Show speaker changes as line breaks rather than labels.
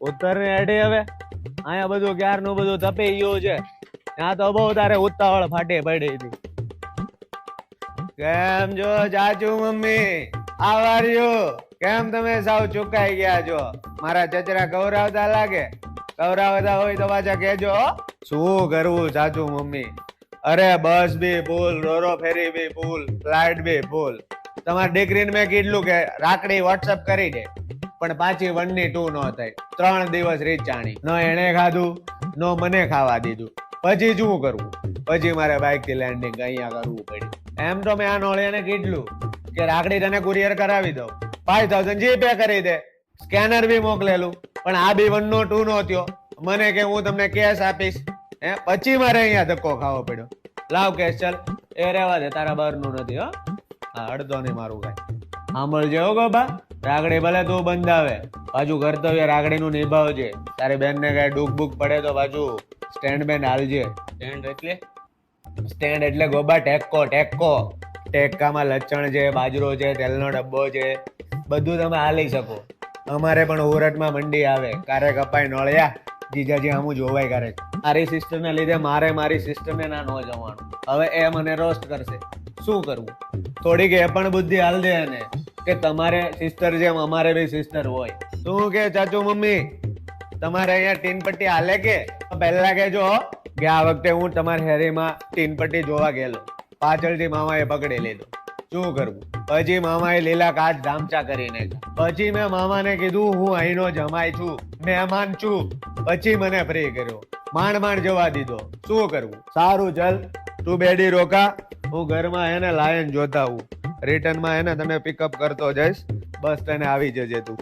ઉત્તર ને હેઠે હવે? અહીંયા બધું ક્યારનું બધું તપી ગયું છે. ત્યાં તો બહુ તારે ઉતાવળ ફાટે પડી હતી. કેમ જો ચાચુ મમ્મી? આવાર્યો કેમ તમે સાવ ચુકાઈ ગયા છો? મારા ચચરા ગૌરાવતા લાગે? ગૌરાવતા હોય તો પાછા કહેજો. શું કરવું ચાચુ મમ્મી? અરે બસ બી ભૂલ રોરો ફેરી બી ભૂલ ફ્લાઇટ બી ભૂલ તમારી દીકરીને મેં કીધું કે રાખડી વોટ્સઅપ કરી દે. પણ પાછી વનની ટુ નો થઈ ત્રણ દિવસ રીત જાણી. ન એણે ખાધું, ન મને ખાવા દીધું. પછી શું કરવું પછી મારે બાઇકથી લેન્ડિંગ અહીંયા કરવું પડ્યું. એમ તો મેં આ નોળિયાને કીધું કે રાખડી તને કુરિયર કરાવી દઉં. ફાઈવ થાઉઝન્ડ જીપે કરી દે. સ્કેનર બી મોકલેલું. પણ આ બી વન નો ટુ નો થયો. મને કે હું તમને કેશ આપીશ. હે? પછી મારે અહીંયા ધક્કો ખાવો પડ્યો. લાવ કેશ ચાલ. એ રહેવા દે, તારા બહારનું નથી, હો. હા અડધો નહીં મારું કાંઈ. સાંભળજે ગોબા રાખડી ભલે તું બંધાવે. પાછું કર્તવ્ય રાખડીનું નિભાવજે. તારી બેનને કઈ ડૂક બુક પડે તો પાછું સ્ટેન્ડ બેન હાલજે. સ્ટેન્ડ એટલે? સ્ટેન્ડ એટલે ગોબા ટેકો ટેકો. ટેક્કામાં લચણ છે બાજરો છે તેલનો ડબ્બો છે. બધું તમે હાલી શકો. અમારે પણ હુરટમાં મંડી આવે. કારે કપાઈ નળિયા. જીજાજી હું જોવાય કારે. મારી સિસ્ટરને લીધે મારે મારી સિસ્ટરને ના ન જવાનું. હવે એ મને રોસ્ટ કરશે. શું કરવું? થોડીક એ પણ બુદ્ધિ હાલ દે એને. કે તમારે સિસ્ટર જેમ અમારે બી સિસ્ટર હોય. શું કે ચાચુ મમ્મી? તમારે અહીંયા ટીન પટ્ટી હાલે કે? પહેલા કહેજો કે આ વખતે હું તમારા હેરીમાં ટીન પટ્ટી જોવા ગયેલો. પાછળથી મામાએ પકડી લીધો. શું કરવું? પછી મામાએ લીલા કાચ ધામચા કરી નાખ્યા. પછી મેં મામાને કીધું, હું અહીંનો જમાય છું, મહેમાન છું. પછી મને ફ્રી કર્યો. માંડ માંડ જવા દીધો. શું કરવું? સારું, ચલ. તું બેડી રોકા. હું ઘરમાં એને લાયન જોતા હું રિટર્નમાં એને તને પિકઅપ કરતો જઈશ. બસ તને આવી જજે તું.